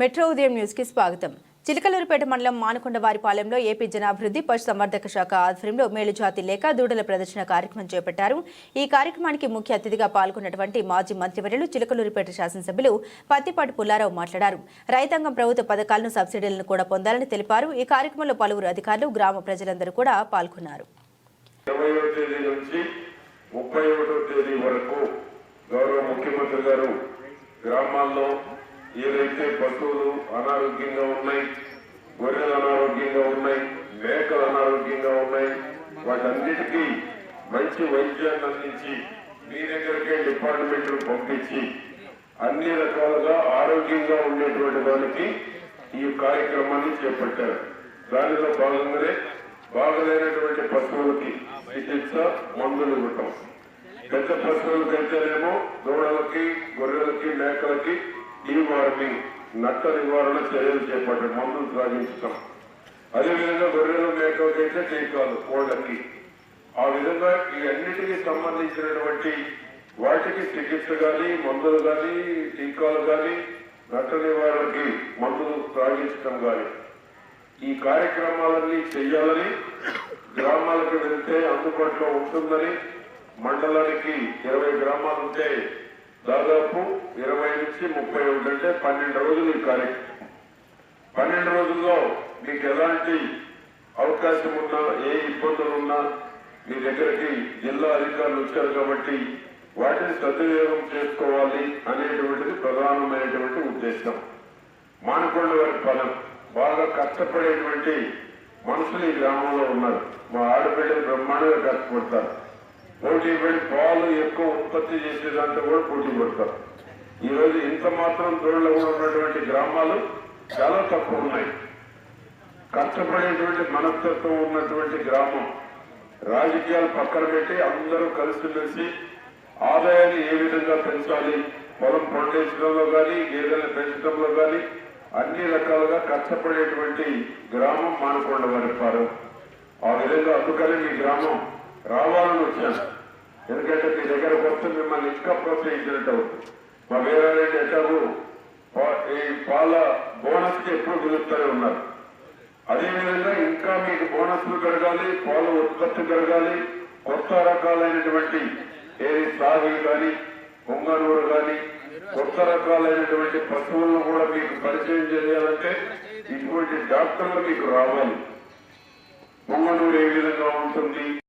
Metro ఉదయం న్యూస్కి స్వాగతం. చిలకలూరుపేట మండలం మానకొండవారిపాలెంలో ఏపీ జనాభివృద్ధి పశు సంవర్ధక శాఖ ఆధ్వర్యంలో మేలుజాతి లేక దూడల ప్రదర్శన కార్యక్రమం చేపట్టారు. ఈ కార్యక్రమానికి ముఖ్య అతిథిగా పాల్గొన్నటువంటి మాజీ మంత్రివర్యులు చిలకలూరుపేట శాసనసభ్యులు పత్తిపాటి పుల్లారావు మాట్లాడారు. రైతాంగం ప్రభుత్వ పథకాలను సబ్సిడీలను కూడా పొందాలని తెలిపారు. ఈ కార్యక్రమంలో పలువురు అధికారులు గ్రామ ప్రజలందరూ కూడా పాల్గొన్నారు. గౌరవ ముఖ్యమంత్రి పశువులు అనారోగ్యంగా ఉన్నాయి గొర్రెలు అనారోగ్యంగా ఉన్నాయి మేకలు అనారోగ్యంగా ఉన్నాయి. వాటన్నిటికీ మంచి వైద్యాన్ని అందించి మీ దగ్గరికే డిపార్ట్మెంట్లు పంపించి అన్ని రకాలుగా ఆరోగ్యంగా ఉండేటువంటి దానికి ఈ కార్యక్రమాన్ని చేపట్టారు. దానిలో భాగంగానే బాగలేనటువంటి పశువులకి చికిత్స మందులు ఇవ్వటం. పెద్ద పశువులకైతేనేమో దూడలకి గొర్రెలకి మేకలకి ఈ వార్మింగ్ నట్ట నివారణ చర్యలు చేపట్టడం మందులు సాగించటం అదేవిధంగా గొర్రెలు మేకలకైతే టీకాలు కోళ్ళకి. ఆ విధంగా ఈ అన్నిటికీ సంబంధించినటువంటి వాటికి చికిత్స కానీ మందులు కానీ టీకాలు కానీ నట్ట నివారణకి మందులు త్రాగించడం కానీ ఈ కార్యక్రమాలన్నీ చేయాలని గ్రామాలకు వెళ్తే అందుబాటులో ఉంటుందని మండలానికి ఇరవై గ్రామాలు ఉంటే దాదాపు ఇరవై నుంచి ముప్పై ఒకటి అంటే పన్నెండు రోజులు ఈ కార్యక్రమం. పన్నెండు రోజుల్లో మీకు ఎలాంటి అవకాశం ఉన్నా ఏ ఇబ్బందులు ఉన్నా మీ దగ్గరికి జిల్లా అధికారులు వచ్చారు కాబట్టి వాటిని సద్వినియోగం చేసుకోవాలి అనేటువంటిది ప్రధానమైనటువంటి ఉద్దేశం. మానకొండ వారి ఫలం బాగా కష్టపడేటువంటి మనుషులు ఈ గ్రామంలో ఉన్నారు. మా ఆడపిల్లలు బ్రహ్మాండంగా కష్టపడతారు. పోటీ పడి పాలు ఎక్కువ ఉత్పత్తి చేసే దాంట్లో కూడా పోటీ పడతారు. ఈ రోజు ఇంత మాత్రం దూరంలో కూడా ఉన్నటువంటి గ్రామాలు చాలా తక్కువ ఉన్నాయి. కష్టపడేటువంటి మనస్తత్వం ఉన్నటువంటి గ్రామం. రాజకీయాలు పక్కన పెట్టి అందరూ కలిసిమెలిసి ఆదాయాన్ని ఏ విధంగా పెంచాలి? పొలం పండించడంలో కానీ గేదెలను పెంచడంలో కానీ అన్ని రకాలుగా కష్టపడేటువంటి గ్రామం మానకొండ వరిపారం ఆ విధంగా అందుకని మీ గ్రామం రావాలని వచ్చాను ఎందుకంటే మీ దగ్గరకు వస్తే మిమ్మల్ని ఇంకా ప్రోత్సహించినట్టు అవుతుంది. మా వీరారెడ్డి ఎట్టారు ఈ పాల బోనస్కి ఎప్పుడు పిలుస్తూనే ఉన్నారు. అదేవిధంగా ఇంకా మీకు బోనస్లు పెరగాలి పాల ఉత్పత్తి పెరగాలి కొత్త రకాలైనటువంటి ఏది సాగు కానీ పొంగనూరు కానీ కొత్త రకాలైనటువంటి పశువులను కూడా మీకు పరిచయం చేయాలంటే ఇటువంటి డాక్టర్లు మీకు రావాలి. పొంగనూరు ఏ విధంగా ఉంటుంది?